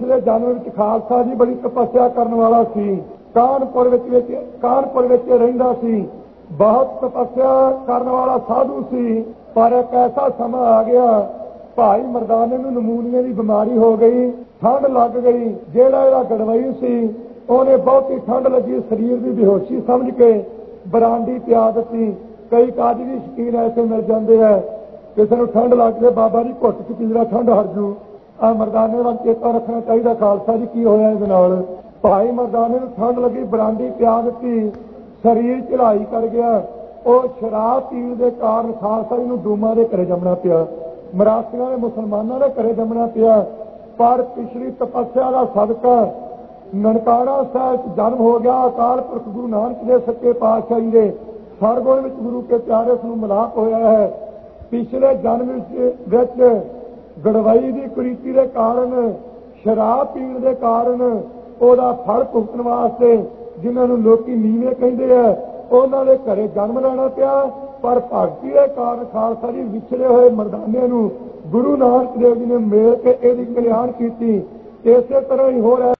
ਪਿਛਲੇ ਜਨਮ ਵਿੱਚ ਖਾਲਸਾ ਜੀ ਬੜੀ ਤਪੱਸਿਆ ਕਰਨ ਵਾਲਾ ਸੀ। ਕਾਨਪੁਰ ਵਿੱਚ ਵਿੱਚ, ਕਾਨਪੁਰ ਵਿੱਚ ਰਹਿੰਦਾ ਸੀ। ਬਹੁਤ ਤਪੱਸਿਆ ਕਰਨ ਵਾਲਾ ਸਾਧੂ ਸੀ, ਪਰ ਇੱਕ ਐਸਾ ਸਮਾਂ ਆ ਗਿਆ, ਭਾਈ ਮਰਦਾਨੇ ਨੂੰ ਨਮੂਨੀਏ ਦੀ ਬਿਮਾਰੀ ਹੋ ਗਈ, ਠੰਡ ਲੱਗ ਗਈ, ਜਿਹੜਾ ਇਹਦਾ ਗੜਵਾਈ ਸੀ, ਉਹਨੇ ਬਹੁਤੀ ਠੰਡ ਲੱਗੀ, ਸਰੀਰ ਦੀ ਬੇਹੋਸ਼ੀ ਸਮਝ ਕੇ ਬਰਾਂਡੀ ਪਿਆ ਦਿੱਤੀ। ਕਈ ਕਾਜ ਵੀ ਸ਼ਕੀਨ ਐਸੇ ਮਿਲ ਜਾਂਦੇ ਆ। ਕਿਸੇ ਨੂੰ ਠੰਡ ਲੱਗ ਲੱਗਦੇ ਬਾਬਾ ਜੀ ਘੁੱਟ ਚ ਪੀਲਾ ਠੰਡ ਹਟ ਜੂ। ਆ ਮਰਦਾਨੇ ਵੱਲ ਚੇਤਾ ਰੱਖਣਾ ਚਾਹੀਦਾ ਖਾਲਸਾ ਜੀ, ਕੀ ਹੋਇਆ ਇਹਦੇ ਨਾਲ? ਭਾਈ ਮਰਦਾਨੇ ਨੂੰ ਠੰਡ ਲੱਗੀ, ਬਰਾਂਡੀ ਪਿਆ ਦਿੱਤੀ, ਸਰੀਰ ਚੜਾਈ ਕਰ ਗਿਆ। ਉਹ ਸ਼ਰਾਬ ਪੀਣ ਦੇ ਕਾਰਨ ਖਾਲਸਾ ਜੀ ਨੂੰ ਡੂਮਾ ਦੇ ਘਰੇ ਜੰਮਣਾ ਪਿਆ। ਮਰਾਸੀਆਂ ਦੇ ਮੁਸਲਮਾਨਾਂ ਦੇ ਘਰੇ ਜੰਮਣਾ ਪਿਆ। ਪਰ ਪਿਛਲੀ ਤਪੱਸਿਆ ਦਾ ਸਦਕਾ ਨਨਕਾਣਾ ਸਾਹਿਬ ਜਨਮ ਹੋ ਗਿਆ। ਅਕਾਲ ਪੁਰਖ ਗੁਰੂ ਨਾਨਕ ਦੇ ਸੱਚੇ ਪਾਤਸ਼ਾਹ ਜੀ ਦੇ ਸਰਗੁਣ ਵਿੱਚ ਗੁਰੂ ਕੇ ਪਿਆਰੇ ਉਸ ਨੂੰ ਮਿਲਾਪ ਹੋਇਆ ਹੈ। ਪਿਛਲੇ ਜਨਮ ਵਿੱਚ ਵਿੱਚ ਗੜਵਾਈ ਦੀ ਕੁਰੀਤੀ ਦੇ ਕਾਰਨ, ਸ਼ਰਾਬ ਪੀਣ ਦੇ ਕਾਰਨ ਉਹਦਾ ਫਲ ਭੁਗਤਣ ਵਾਸਤੇ ਜਿਨ੍ਹਾਂ ਨੂੰ ਲੋਕੀ ਨੀਵੇਂ ਕਹਿੰਦੇ ਆ, ਉਹਨਾਂ ਦੇ ਘਰੇ ਜਨਮ ਲੈਣਾ ਪਿਆ। ਪਰ ਭਗਤੀ ਦੇ ਕਾਰਨ ਖਾਲਸਾ ਜੀ ਵਿਛੜੇ ਹੋਏ ਮਰਦਾਨੇ ਨੂੰ ਗੁਰੂ ਨਾਨਕ ਦੇਵ ਜੀ ਨੇ ਮਿਲ ਕੇ ਇਹਦੀ ਕਲਿਆਣ ਕੀਤੀ। ਇਸੇ ਤਰ੍ਹਾਂ ਹੀ ਹੋ ਰਿਹਾ